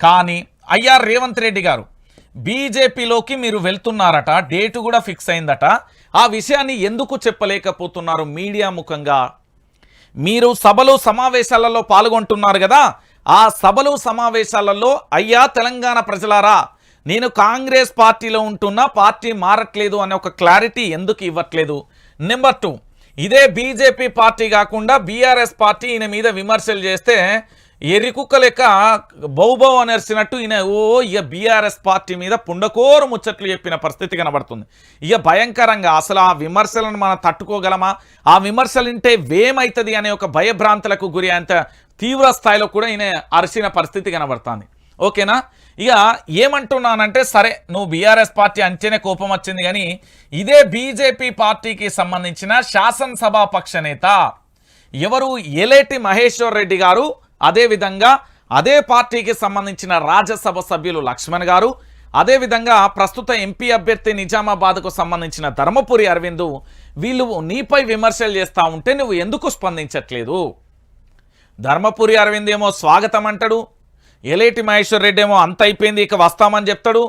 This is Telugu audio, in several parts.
కానీ అయ్యార్ రేవంత్ రెడ్డి గారు బీజేపీలోకి మీరు వెళ్తున్నారట డేటు కూడా ఫిక్స్ అయిందట. ఆ విషయాన్ని ఎందుకు చెప్పలేకపోతున్నారు మీడియా ముఖంగా? మీరు సభలు సమావేశాలలో పాల్గొంటున్నారు కదా ఆ సభలు సమావేశాలలో అయ్యా తెలంగాణ ప్రజలారా నేను కాంగ్రెస్ పార్టీలో ఉంటున్నా పార్టీ మారట్లేదు అనే ఒక క్లారిటీ ఎందుకు ఇవ్వట్లేదు? నెంబర్ టూ ఇదే బీజేపీ పార్టీ కాకుండా బీఆర్ఎస్ పార్టీ ఈయన మీద విమర్శలు చేస్తే ఎరికుక్క లెక్క బౌబౌ అనేసినట్టు ఈయన ఓ ఇక బీఆర్ఎస్ పార్టీ మీద పుండకోరు ముచ్చట్లు చెప్పిన పరిస్థితి కనబడుతుంది. ఇక భయంకరంగా అసలు ఆ విమర్శలను మనం తట్టుకోగలమా? ఆ విమర్శలు వింటే వేమవుతుంది అనే ఒక భయభ్రాంతులకు గురి అంత తీవ్ర స్థాయిలో కూడా ఈయన అరిచిన పరిస్థితి కనబడుతుంది. ఓకేనా? ఇక ఏమంటున్నానంటే సరే నువ్వు బీఆర్ఎస్ పార్టీ అంచనే కోపం వచ్చింది కానీ ఇదే బీజేపీ పార్టీకి సంబంధించిన శాసనసభా పక్ష నేత ఎవరు? ఎలేటి మహేశ్వర్ రెడ్డి గారు అదేవిధంగా అదే పార్టీకి సంబంధించిన రాజ్యసభ సభ్యులు లక్ష్మణ్ గారు అదేవిధంగా ప్రస్తుత ఎంపీ అభ్యర్థి నిజామాబాద్కు సంబంధించిన ధర్మపురి అరవింద్ వీళ్ళు నీపై విమర్శలు చేస్తూ ఉంటే నువ్వు ఎందుకు స్పందించట్లేదు? ధర్మపురి అరవింద్ ఏమో స్వాగతం అంటాడు ఎలేటి మహేశ్వర్ రెడ్డి ఏమో అంత అయిపోయింది ఇక వస్తామని చెప్తాడు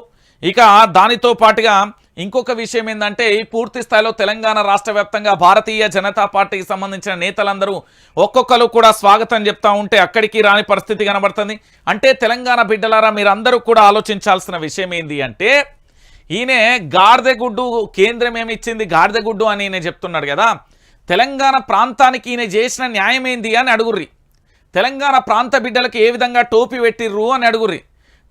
ఇక దానితో పాటుగా ఇంకొక విషయం ఏంటంటే ఈ పూర్తి స్థాయిలో తెలంగాణ రాష్ట్ర వ్యాప్తంగా భారతీయ జనతా పార్టీకి సంబంధించిన నేతలందరూ ఒక్కొక్కరు కూడా స్వాగతం చెప్తా ఉంటే అక్కడికి రాని పరిస్థితి కనబడుతుంది. అంటే తెలంగాణ బిడ్డలారా మీరందరూ కూడా ఆలోచించాల్సిన విషయం ఏంది అంటే ఈయన గాడిదగుడ్డు కేంద్రం ఏమిచ్చింది గాడిదగుడ్డు అని ఈయన చెప్తున్నాడు కదా. తెలంగాణ ప్రాంతానికి ఈయన చేసిన న్యాయం ఏంది అని అడుగుర్రి. తెలంగాణ ప్రాంత బిడ్డలకు ఏ విధంగా టోపీ పెట్టిర్రు అని అడుగుర్రి.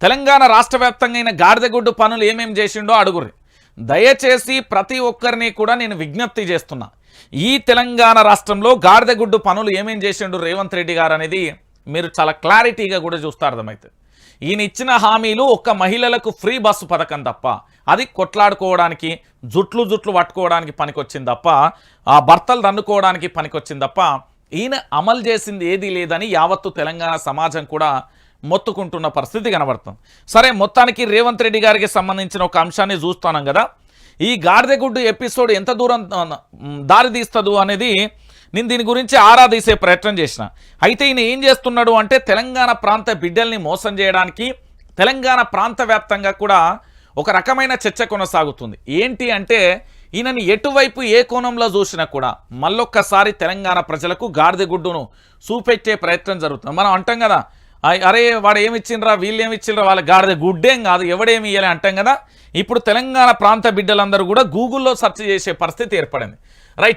తెలంగాణ రాష్ట్ర వ్యాప్తంగా అయిన గాడిదగుడ్డు పనులు ఏమేమి చేసిండో అడుగుర్రి. దయచేసి ప్రతి ఒక్కరిని కూడా నేను విజ్ఞప్తి చేస్తున్నా. ఈ తెలంగాణ రాష్ట్రంలో గాడిదగుడ్డు పనులు ఏమేం చేసిండు రేవంత్ రెడ్డి గారు అనేది మీరు చాలా క్లారిటీగా కూడా చూస్తారు అర్థమైతే ఈయన ఇచ్చిన హామీలు ఒక్క మహిళలకు ఫ్రీ బస్సు పథకం తప్ప అది కొట్లాడుకోవడానికి జుట్లు జుట్లు పట్టుకోవడానికి పనికొచ్చింది తప్ప ఆ భర్తలు దన్నుకోవడానికి పనికొచ్చింది తప్ప ఈయన అమలు చేసింది ఏదీ లేదని యావత్తు తెలంగాణ సమాజం కూడా మొత్తుకుంటున్న పరిస్థితి కనబడుతుంది. సరే మొత్తానికి రేవంత్ రెడ్డి గారికి సంబంధించిన ఒక అంశాన్ని చూస్తున్నాం కదా. ఈ గాడిదగుడ్డు ఎపిసోడ్ ఎంత దూరం ఆ, దారి అనేది నేను దీని గురించి ఆరా తీసే ప్రయత్నం చేసిన. అయితే ఈయన ఏం చేస్తున్నాడు అంటే తెలంగాణ ప్రాంత బిడ్డల్ని మోసం చేయడానికి తెలంగాణ ప్రాంత వ్యాప్తంగా కూడా ఒక రకమైన చర్చ కొనసాగుతుంది. ఏంటి అంటే ఈయనని ఎటువైపు ఏ కోణంలో చూసినా కూడా మళ్ళొక్కసారి తెలంగాణ ప్రజలకు గాడిదగుడ్డును చూపెట్టే ప్రయత్నం జరుగుతుంది. మనం అంటాం కదా అరే వాడు ఏమి ఇచ్చిండ్రా వీళ్ళు ఏమి ఇచ్చిండ్రా వాళ్ళ గాడిద గుడ్డేం కాదు ఎవడేమి ఇయ్యాలి అంటాం కదా? ఇప్పుడు తెలంగాణ ప్రాంత బిడ్డలందరూ కూడా గూగుల్లో సెర్చ్ చేసే పరిస్థితి ఏర్పడింది. రైట్